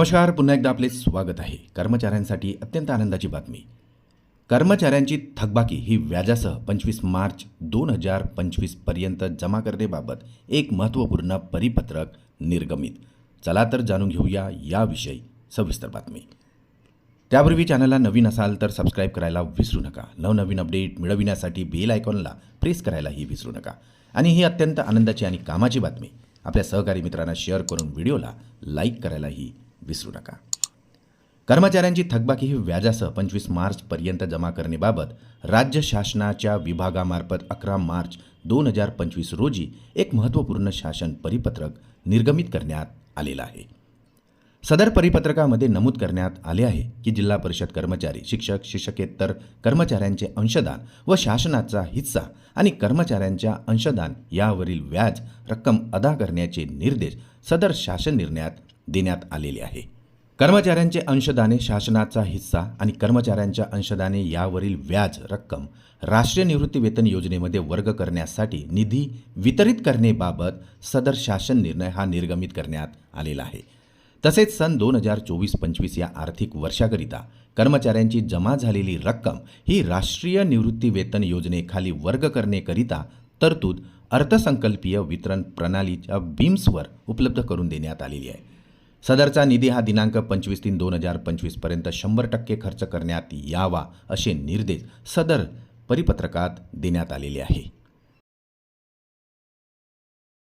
नमस्कार पुन्हा एकदा आपले स्वागत आहे. कर्मचाऱ्यांसाठी अत्यंत आनंदाची बातमी. कर्मचाऱ्यांची थकबाकी ही व्याजासह पंचवीस मार्च दोन हजार पंचवीसपर्यंत जमा करण्याबाबत एक महत्त्वपूर्ण परिपत्रक निर्गमित. चला तर जाणून घेऊया याविषयी सविस्तर बातमी. त्यापूर्वी चॅनलला नवीन असाल तर सबस्क्राईब करायला विसरू नका. नवनवीन अपडेट मिळविण्यासाठी बेल आयकॉनला प्रेस करायलाही विसरू नका. आणि ही अत्यंत आनंदाची आणि कामाची बातमी. आपल्या सहकारी मित्रांना शेअर करून व्हिडिओला लाईक करायलाही विसरू नका. कर्मचाऱ्यांची थकबाकी ही व्याजासह पंचवीस मार्चपर्यंत जमा करण्याबाबत राज्य शासनाच्या विभागामार्फत अकरा मार्च दोन हजार पंचवीस रोजी एक महत्त्वपूर्ण शासन परिपत्रक निर्गमित करण्यात आलेलं आहे. सदर परिपत्रकामध्ये नमूद करण्यात आले आहे की जिल्हा परिषद कर्मचारी शिक्षक शिक्षकेतर कर्मचाऱ्यांचे अंशदान व शासनाचा हिस्सा आणि कर्मचाऱ्यांच्या अंशदान यावरील व्याज रक्कम अदा करण्याचे निर्देश सदर शासन निर्णयात देण्यात आलेले आहे. कर्मचाऱ्यांचे अंशदाने शासनाचा हिस्सा आणि कर्मचाऱ्यांच्या अंशदाने यावरील व्याज रक्कम राष्ट्रीय निवृत्ती वेतन योजनेमध्ये वर्ग करण्यासाठी निधी वितरित करण्याबाबत सदर शासन निर्णय हा निर्गमित करण्यात आलेला आहे. तसेच सन दोन हजार चोवीस पंचवीस या आर्थिक वर्षाकरिता कर्मचाऱ्यांची जमा झालेली रक्कम ही राष्ट्रीय निवृत्ती वेतन योजनेखाली वर्ग करण्याकरिता तरतूद अर्थसंकल्पीय वितरण प्रणालीच्या बीम्सवर उपलब्ध करून देण्यात आलेली आहे. सदरचा निधी हा दिनांक पंचवीस तीन दोन हजार पंचवीसपर्यंत शंभर टक्के खर्च करण्यात यावा असे निर्देश सदर परिपत्रकात देण्यात आलेले आहे.